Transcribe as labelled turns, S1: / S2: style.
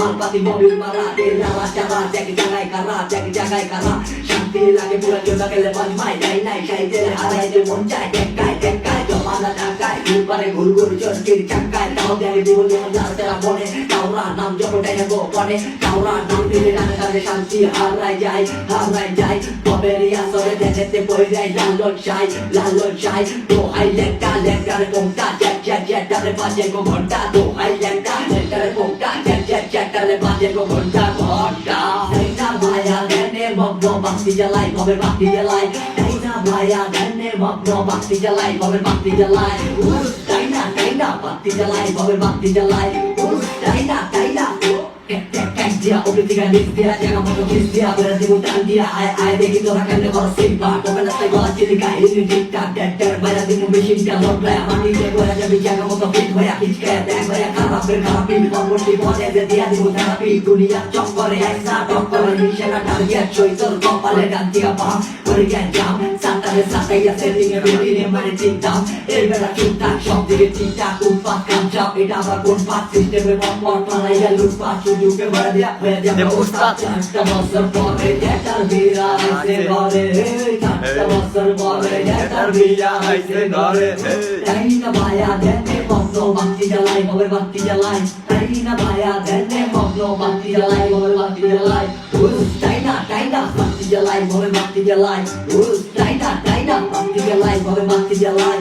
S1: মালপাতি Mobil মারা এ লালা চারা জ্যাক জাগায় কারা জ্যাক জাগায় কারা শান্তি লাগে পুরো জোনা গেলে বাজ মাই নাই নাই চাইতে হারাই যে মন চায় টেকায় টেকায় জমানা টাকায় ঘুর ঘুর ঘুর চরকির চাকায় তাও দেয় জীবন যেমন তেরা মনে তাওরা নাম যতটাই না গোপনে তাওরা নাম দিলে ডানে ডানে শান্তি হারাই যায় হারাই যায় ববের আসরে দেশেতে বই যায় লালন চাই লালন চাই তো হাই লেখা লেখার পোংটা জ্যাক জ্যাক জ্যাকটারে বাজে গো ঘণ্টা তো হাই লেখা লেখার পোংটা জ্যাকটারে বাজে গো ঘণ্টা ঘণ্টা তাই না মায়া দেনে মগ্ন বাতি জ্বালাই কবে বাতি জ্বালাই তাই না মায়া দেনে মগ্ন বাতি জ্বালাই কবে বাতি জ্বালাই উস তাই না তাই না বাতি জ্বালাই কবে বাতি জ্বালাই উস তাই না তাই না dia Oke tiga di dia Jangan mau kis dia Berhenti hutan dia Ay ay Degi torak kan dekor simpa Komen nasi gua cilik Ini dikta Deder Bayar di mesin Kalau playa Mani dia gua Jadi jangan mau kepit Banyak hit kayak Deng banyak karap Berkarap Ini pun di bawah Dia dia di hutan Tapi dunia cok Kore Eksa Dok Kore Indonesia Target Coy Terkopale Dan tiga paham Berikan jam Santai santai Ya settingnya Begini Mari cinta Erbera cinta Shop দিকে চিন্তা কুম্পাত কামচাপ এটা আবার কোন পাত সিস্টেমে মত পালাইয়া লুটপাট সুযোগে ভরে দেয়া হয়ে যাবে
S2: দেব উস্তাদ।
S1: চারটা বছর পরে জেটার বিরা আইসে ঘরে চারটা বছর পরে জেটার বিরা আইসে ঘরে তাই না ভায়া দেনে মগ্ন বাতি জ্বালাই মগের বাতি জ্বালাই তাই না ভায়া দেনে মগ্ন বাতি জ্বালাই মগের বাতি জ্বালাই উস তাই না তাই না বাতি জ্বালাই মগের বাতি জ্বালাই উস তাই না তাই না বাতি জ্বালাই মগের বাতি জ্বালাই